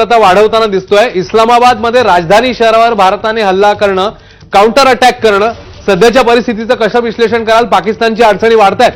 वाढवताना दिसतोय. इस्लामाबादमध्ये राजधानी शहरावर भारताने हल्ला करणं काउंटर अटॅक करणं. सध्याच्या परिस्थितीचं कसं विश्लेषण कराल? पाकिस्तानची अडचणी वाढतायत.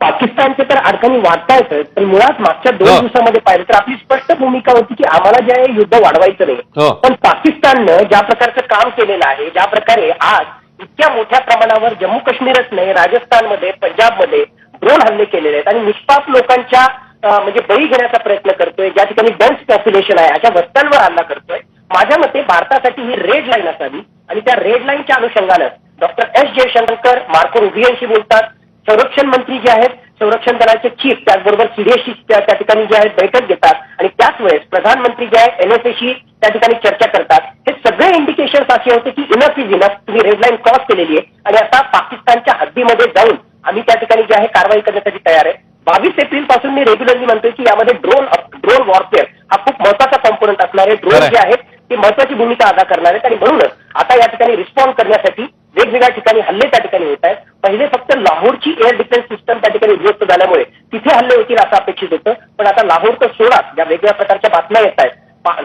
पाकिस्तानचे तर अडचणी वाढतायत पण मुळात मागच्या दोन हो. दिवसामध्ये पाहिलं तर आपली स्पष्ट भूमिका होती की आम्हाला जे युद्ध वाढवायचं हो. नाही पण पाकिस्ताननं ज्या प्रकारचं काम केलेलं आहे ज्या प्रकारे आज इतक्या मोठ्या प्रमाणावर जम्मू काश्मीरच नाही राजस्थानमध्ये पंजाबमध्ये ड्रोन हल्ले केलेले आहेत आणि निष्पाप लोकांच्या म्हणजे बळी घेण्याचा प्रयत्न करतोय ज्या ठिकाणी डेन्स पॉप्युलेशन आहे अशा वस्त्यांवर हल्ला करतोय. माझ्या मते भारतासाठी ही रेड लाईन असावी. आणि त्या रेड लाईनच्या अनुषंगानं डॉक्टर एस जयशंकर मार्को रुबियांशी बोलतात. संरक्षण मंत्री जे आहेत संरक्षण दलाचे चीफ त्याचबरोबर सीडीएसशी त्या त्या ठिकाणी जे आहेत बैठक घेतात. आणि त्याच वेळेस प्रधानमंत्री जे आहेत एनएसएशी त्या ठिकाणी चर्चा करतात. हे सगळे इंडिकेशन असे होते की इनफ इज इनफ तुम्ही रेड लाईन क्रॉस केलेली आहे. आणि आता पाकिस्तानच्या हद्दीमध्ये जाऊन आम्ही त्या ठिकाणी जे आहे कारवाई करण्यासाठी तयार आहे. बावीस एप्रिलपासून मी रेग्युलरली म्हणतोय की यामध्ये ड्रोन ड्रोन वॉरफेअर हा खूप महत्त्वाचा कॉम्पोनंट असणार आहे ड्रोन. जे आहेत ते महत्वाची भूमिका अदा करणार. आहेत आणि म्हणूनच आता या ठिकाणी रिस्पॉन्ड करण्यासाठी वेगवेगळ्या ठिकाणी हल्ले त्या ठिकाणी होत आहेत. पहिले फक्त लाहोरची एअर डिफेन्स सिस्टम त्या ठिकाणी उद्ध्वस्त झाल्यामुळे तिथे हल्ले होतील असं अपेक्षित होतं. पण आता लाहोर तर सोडा ज्या वेगवेगळ्या प्रकारच्या बातम्या येत आहेत.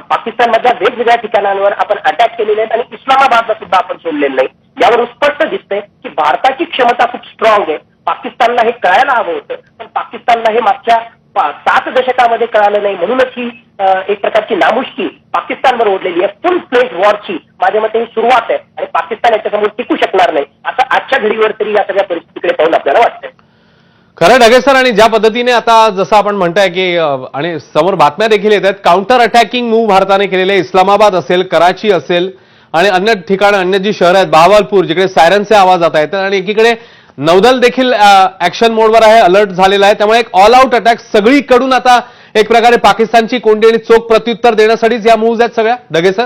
पाकिस्तानमधल्या वेगवेगळ्या ठिकाणांवर आपण अटॅक केलेले आहेत आणि इस्लामाबादला सुद्धा आपण सोडलेलं नाही. यावरून स्पष्ट दिसतंय की भारताची क्षमता खूप स्ट्रॉंग आहे. पाकिस्तानला हे कळायला हवं होतं. पण पाकिस्तानला हे मागच्या सात दशकामध्ये कळालं नाही. म्हणूनच ही एक प्रकारची नामुष्की पाकिस्तानवर ओढलेली आहे. फुल फ्लेज वॉरची माझ्या मते ही सुरुवात आहे. आणि पाकिस्तान याच्यासमोर टिकू शकणार नाही. असं आजच्या घडीवर तरी या सगळ्या परिस्थितीकडे पाहून आपल्याला वाटतंय. खरं ढगे सर आणि ज्या पद्धतीने आता जसं आपण म्हणताय की आणि समोर बातम्या देखील येत आहेत काउंटर अटॅकिंग मूव्ह भारताने केलेले इस्लामाबाद असेल कराची असेल आणि अन्य ठिकाणं अन्य जी शहरं आहेत बहावलपूर जिकडे सायरनचे आवाज जात आहेत आणि एकीकडे नौदल देखील ऍक्शन मोडवर आहे अलर्ट झालेला आहे. त्यामुळे एक ऑल आउट अटॅक सगळीकडून आता एक प्रकारे पाकिस्तानची कोंडी आणि चोख प्रत्युत्तर देण्यासाठीच या मूव्ज आहेत सगळ्या. ढगे सर?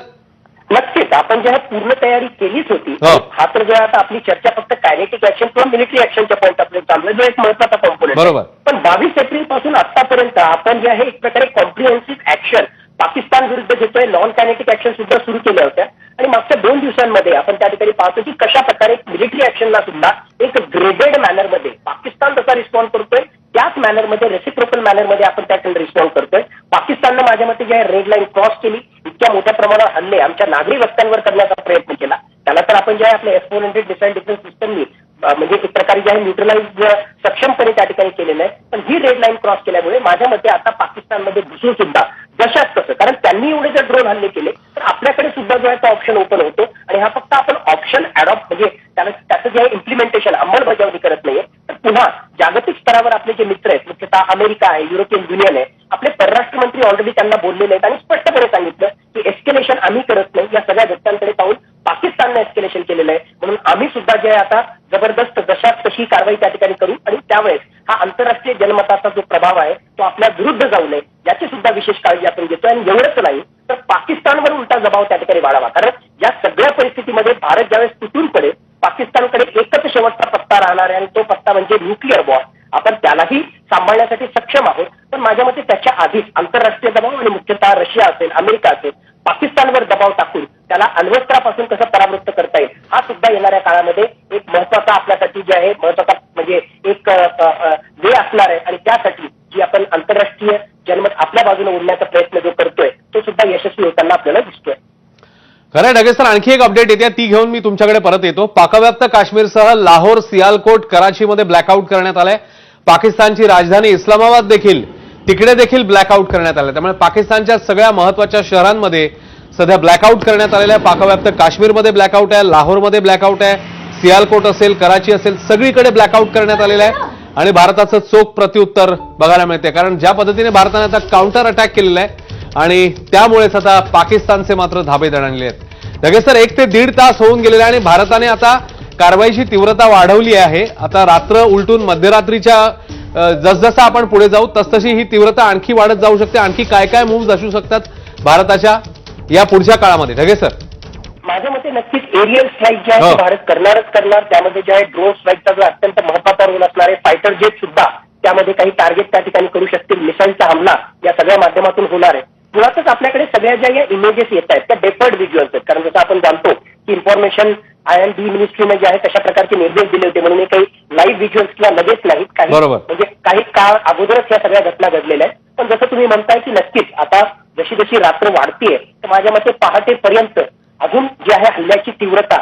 नक्कीच. आपण जे आहे पूर्ण तयारी केलीच होती हो. हा तर जे आहे आता आपली चर्चा फक्त कायनेटिक ऍक्शन किंवा मिलिटरी ऍक्शनच्या पॉईंट आपले चालू जो एक महत्त्वाचा कॉम्पोनंट बरोबर. पण बावीस एप्रिलपासून आतापर्यंत आपण जे आहे एक प्रकारे कॉम्प्रिहेन्सिव्ह ऍक्शन पाकिस्तान विरुद्ध घेतोय नॉन कायनेटिक ऍक्शन सुद्धा सुरू केल्या होत्या. आणि मागच्या दोन दिवसांमध्ये आपण त्या ठिकाणी पाहतो की कशा प्रकारे मिलिटरी ऍक्शनला सुद्धा एक ग्रेडेड मॅनरमध्ये पाकिस्तान जसा रिस्पॉन्ड करतोय त्याच मॅनरमध्ये रेसिप्रोकल मॅनरमध्ये आपण त्याकडे रिस्पॉन्ड करतोय. पाकिस्ताननं माझ्या मते जे आहे रेड लाईन क्रॉस केली इतक्या मोठ्या प्रमाणावर हल्ले आमच्या नागरी वस्त्यांवर करण्याचा प्रयत्न केला. त्याला तर आपण जे आहे आपल्या S four hundred missile defence सिस्टमनी म्हणजे एक प्रकारे जे आहे न्यूट्रलाइज सक्षमपणे त्या ठिकाणी केलेलं आहे. पण ही रेड लाईन क्रॉस केल्यामुळे माझ्या मते आता पाकिस्तानमध्ये घुसून सुद्धा जशाच तसं. कारण त्यांनी एवढे जर ड्रोन हल्ले केले तर आपल्याकडे सुद्धा जो आहे तो ऑप्शन ओपन होतो. आणि हा फक्त आपण ऑप्शन अडॉप्ट म्हणजे त्याला त्याचं जे आहे इम्प्लिमेंटेशन अंमलबजावणी करत नाहीये तर पुन्हा जागतिक स्तरावर आपले जे मित्र आहेत मुख्यतः अमेरिका आहे युरोपियन युनियन आहे आपले परराष्ट्र मंत्री ऑलरेडी त्यांना बोललेले आहेत. आणि स्पष्टपणे सांगितलं की एस्केलेशन आम्ही करत नाही. या सगळ्या घटनांकडे पाहून पाकिस्ताननं एस्केलेशन केलेलं आहे. म्हणून आम्ही सुद्धा जे आहे आता जबरदस्त तशाच तशी कारवाई त्या ठिकाणी करू आणि त्यावेळेस हा आंतरराष्ट्रीय जनमताचा जो प्रभाव आहे तो आपल्या विरुद्ध जाऊ नये याची सुद्धा विशेष काळजी आपण घेतोय. आणि एवढंच नाही तर पाकिस्तानवर उलटा दबाव त्या ठिकाणी वाढावा. कारण या सगळ्या परिस्थितीमध्ये भारत ज्यावेळेस तुटून पडेल पाकिस्तानकडे एकच शेवटचा पत्ता राहणार आहे आणि तो पत्ता म्हणजे न्यूक्लिअर बॉम्ब आपण त्यालाही सांभाळण्यासाठी सक्षम आहोत. माझ्या मते त्याच्या आधीच आंतरराष्ट्रीय दबाव आणि मुख्यतः रशिया असेल अमेरिका असेल पाकिस्तानवर दबाव टाकून त्याला अण्वस्त्रापासून कसं परावृत्त करता येईल हा सुद्धा येणाऱ्या काळामध्ये एक महत्त्वाचा आपल्यासाठी जे आहे महत्त्वाचा म्हणजे एक वे असणार आहे आणि त्यासाठी जी आपण आंतरराष्ट्रीय जनमत आपल्या बाजूने ओढण्याचा प्रयत्न जो करतोय तो सुद्धा यशस्वी होताना आपल्याला दिसतोय. खरं ढगे सर आणखी एक अपडेट येते ती घेऊन मी तुमच्याकडे परत येतो. पाकव्याप्त काश्मीरसह लाहोर सियालकोट कराचीमध्ये ब्लॅकआउट करण्यात आलंय. पाकिस्तानची राजधानी इस्लामाबाद देखील तिकडे देखील ब्लॅकआउट करण्यात आलं त्यामुळे पाकिस्तानच्या सगळ्या महत्त्वाच्या शहरांमध्ये सध्या ब्लॅकआउट करण्यात आलेलं आहे. पाकव्याप्त काश्मीरमध्ये ब्लॅकआउट आहे लाहोरमध्ये ब्लॅकआउट आहे सियालकोट असेल कराची असेल सगळीकडे ब्लॅकआउट करण्यात आलेलं आहे. आणि भारताचं चोख प्रत्युत्तर बघायला मिळते. कारण ज्या पद्धतीने भारताने आता काउंटर अटॅक केलेला आहे आणि त्यामुळेच आता पाकिस्तानचे मात्र धाबे दणाणले आहेत. लगेच तर एक ते दीड तास होऊन गेलेले आहे आणि भारताने आता कारवाईची तीव्रता वाढवली आहे. आता रात्र उलटून मध्यरात्रीच्या जसजसं आपण पुढे जाऊ तसतशी ही तीव्रता आणखी वाढत जाऊ शकते. आणखी काय काय मूव्ह असू शकतात भारताच्या या पुढच्या काळामध्ये. ढगे सर माझ्या मते नक्कीच एरियल स्ट्राईक जे आहे हो. भारत करणारच करणार. त्यामध्ये जे आहे ड्रोन स्ट्राईकचा जो अत्यंत महत्त्वाचा रोल असणार आहे फायटर जेट सुद्धा त्यामध्ये काही टार्गेट त्या ठिकाणी करू शकतील. मिसाईलचा हमला या सगळ्या माध्यमातून होणार आहे. मुळातच आपल्याकडे सगळ्या ज्या या इमेजेस येत आहेत त्या डेफर्ड व्हिज्युअल्स आहेत. कारण जसं आपण जाणतो की इन्फॉर्मेशन आय एन डी मिनिस्ट्रीने जे आहे तशा प्रकारचे निर्देश दिले होते. म्हणून काही लाईव्ह व्हिज्युअल्स किंवा लगेच नाहीत. काही. म्हणजे काही काळ अगोदरच या सगळ्या घटना घडलेल्या आहेत. पण जसं तुम्ही म्हणताय की नक्कीच आता जशी जशी रात्र वाढतीये तर माझ्या मते पहाटेपर्यंत अजून जी आहे हल्ल्याची तीव्रता